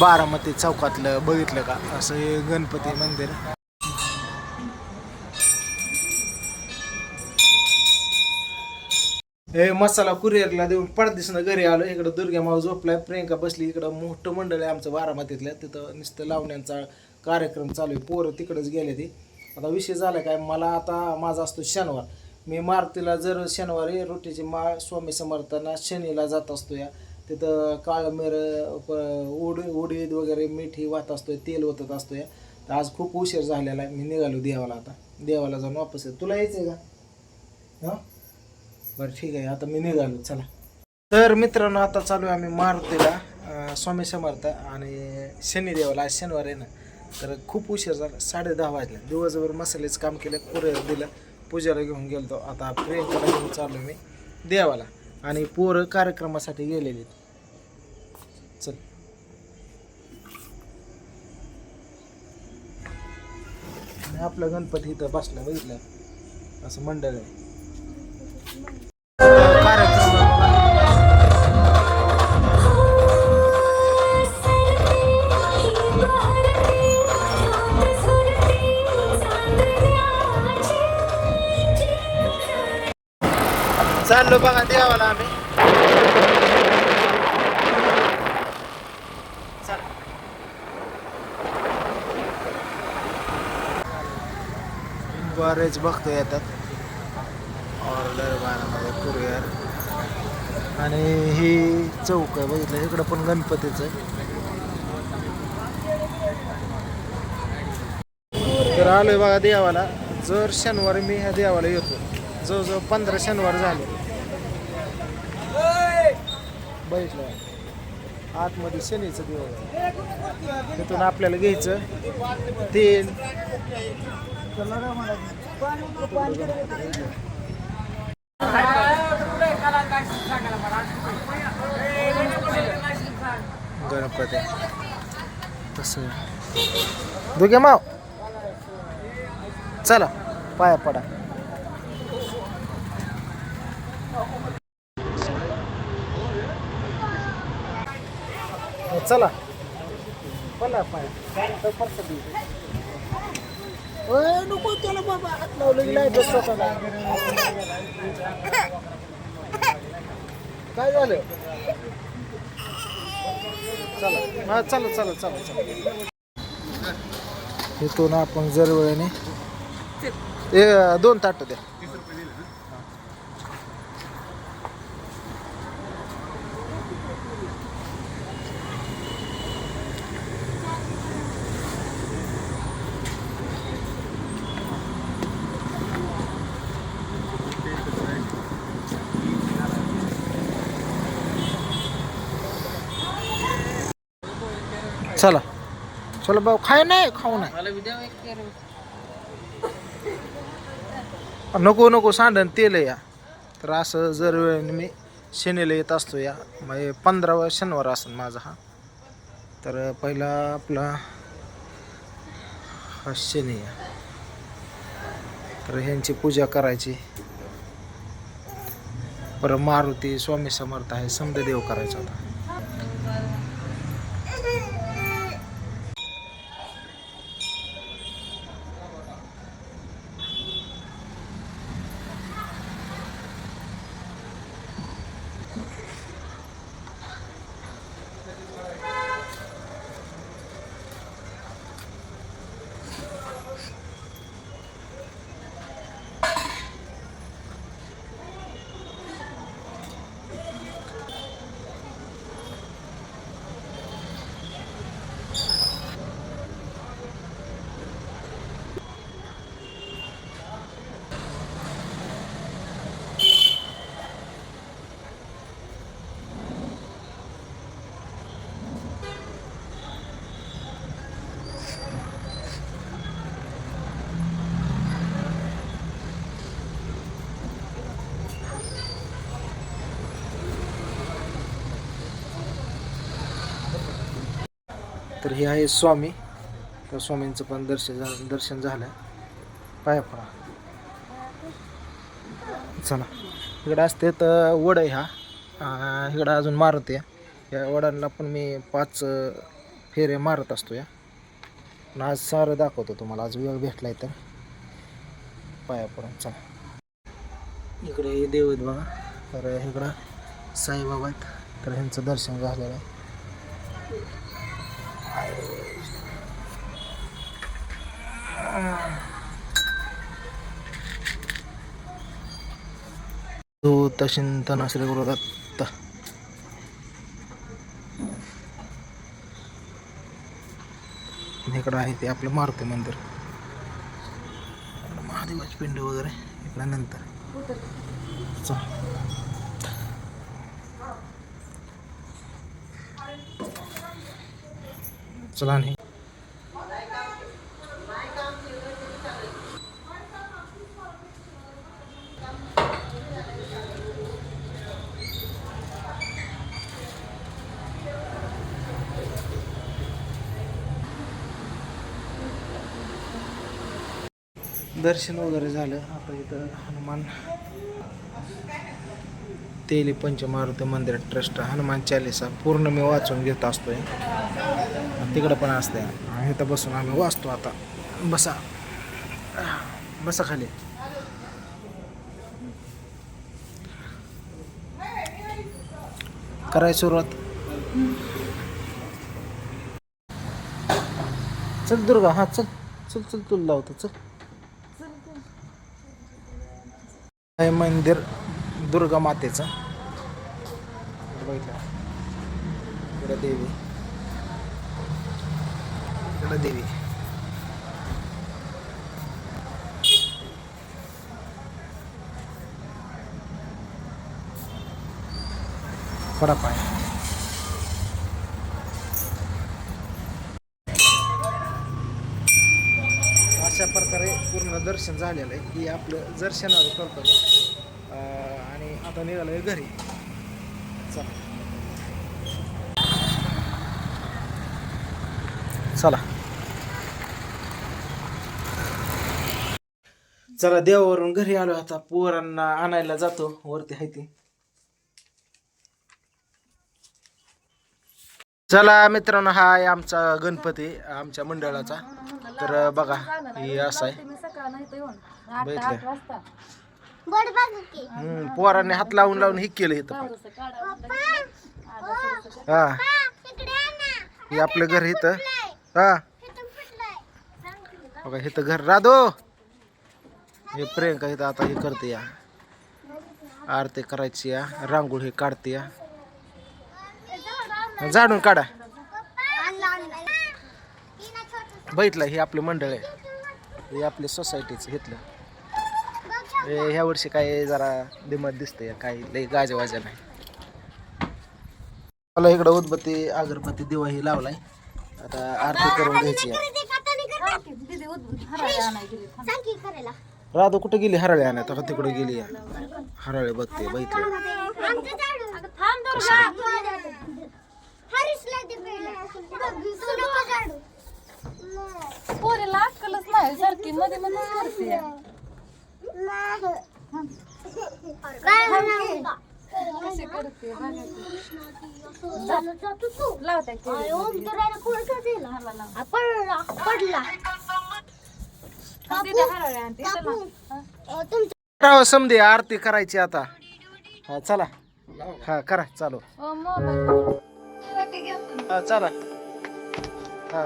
बारामती चौकातलं बघितलं का? असं हे गणपती मंदिर. हे मसाला कुरिअरला देऊन पडदिसनं घरी आलो. इकडं दुर्गा माऊ झोपलाय. प्रियंका बसली. इकडं मोठं मंडळ आहे आमचं बारामतीतलं तिथं नुसतं लावण्यांचा कार्यक्रम चालू आहे. पोरं तिकडंच गेले ती. आता विषय झाला काय मला आता माझा असतो शनिवार. मी मारुतीला जर शनिवारी रोटीची माळ स्वामी समर्थांना शनीला जात असतो या. तिथं काळमेर उड उडीद वगैरे मिठी वाहत असतोय तेल ओतत असतो या. तर आज खूप उशीर झालेला आहे मी निघालो देवाला आता. देवाला जाऊन वापस येतो. तुला यायचं आहे का? हां? बरं ठीक आहे आता मी निघालो. चला. तर मित्रांनो आता चालू आहे आम्ही मारुतीला स्वामी समर्थ आणि शनिदेवाला आज शनिवार आहे ना. तर खूप उशीर झाला. साडे दहा वाजले. दिवसभर मसाल्याचं काम केलं कुरिअर दिलं. पूजाला घेऊन गेलतो. आता प्रियंकाला घेऊन चाललो मी. देवाला. आणि पोरं कार्यक्रमासाठी गेलेली चल. आपला गणपती इथं बसला बघितलं? असं मंडळ आहे. चाललो बघा देवाला आम्ही. बरेच बघतो येतात ऑर्डर बारामध्ये कुरिअर आणि ही चौक आहे बघितलं इकडं पण गणपतीचं तर आलोय बघा देवाला जर शनिवारी मी ह्या देवाला येतो जवळजवळ पंधरा शनिवार झाले बघितलं आतमध्ये शनीचं देव तिथून आपल्याला घ्यायचं. तेल गणपती. तसं. दोघे माव. चला पाया पडा. चला. पडला नको त्याला बाबा हात लावलं की नाही स्वतःला काय झालं? चला. हा चला चला चला चला. ना आपण जर वेळेने ए दोन ताट द्या. चला. चला भाऊ खाय नाही खाऊ नाही. नको नको सांडण तेल या. तर असं जर वेळेने मी शनीला येत असतो या म्हणजे पंधरावा शनिवार असेल माझा हा. तर पहिला आपला हा शनी आहे. तर ह्यांची पूजा करायची. परत मारुती स्वामी समर्थ आहे समदेव करायचा होता. तर हे आहे स्वामी. तर स्वामींचं पण दर्शन झालं दर्शन झालं पाया पडा. चला. इकडं असते तर वड आहे हा. इकडं अजून मारत आहे. या वडांना पण मी पाच फेरे मारत असतो या. पण आज सारं दाखवतो तुम्हाला. आज वेळ आहे तर. पाया पडून चला. इकडे हे देव आहेत बघा. तर इकडं साईबाबा आहेत. तर ह्यांचं दर्शन झालेलं आहे. तो असले गुरु गुरुदत्त इकडं आहे ते आपलं मारुती मंदिर. महादेवाची पिंड वगैरे इकडं नंतर. चला दर्शन वगैरे झालं. आता इथं हनुमान तेली पंचमारुती मंदिर ट्रस्ट हनुमान चालिसा पूर्ण मी वाचून घेत असतोय. तिकडं पण असते इथं बसून आम्ही वाचतो आता. बसा. बसा खाली. कराय सुरुवात. चल दुर्गा हा चल चल चल तुला लावतो चल. मंदिर दुर्गा मातेचं. बघितलं इकडं देवी. इकडं देवी. फरक आहे अशा प्रकारे पूर्ण दर्शन झालेलं आहे. की आपलं दर्शनावर करतो आता निघालोय घरी. चला. चला. चला देवावरून घरी आलो आता. पोरांना आणायला जातो. वरती आहे ती. चला मित्रांनो हा आहे आमचा गणपती आमच्या मंडळाचा. तर बघा हे असं आहे. हम्म, पोरांनी हात लावून लावून हे केलं इथं हा. हे आपलं घर इथं. हा. बघा इथं घर. राधो! हे प्रियंका इथं आता हे करते या. आरती करायची या. रांगोळी काढते या. झाडून काढा. बघितलं हे आपलं मंडळ आहे. हे आपले सोसायटीचं घेतलं हे म्हणजे ह्या वर्षी काय जरा दिमत दिसतंय काही लई गाज्या वाज्या नाही. मला इकडं उदबत्ती अगरबत्ती दिवा ही लावलाय. आता आरती करून घ्यायची आहे. राधू कुठे गेली? हराळे आणत आता तिकडे गेली आहे. हराळे बघते बघितलं. पोरीला अक्कलच नाही सारखी मध्ये मध्ये करते. कशी करते लावताय राव समजे आरती करायची आता. हा चला. हा करा चालू. हा चला. हा.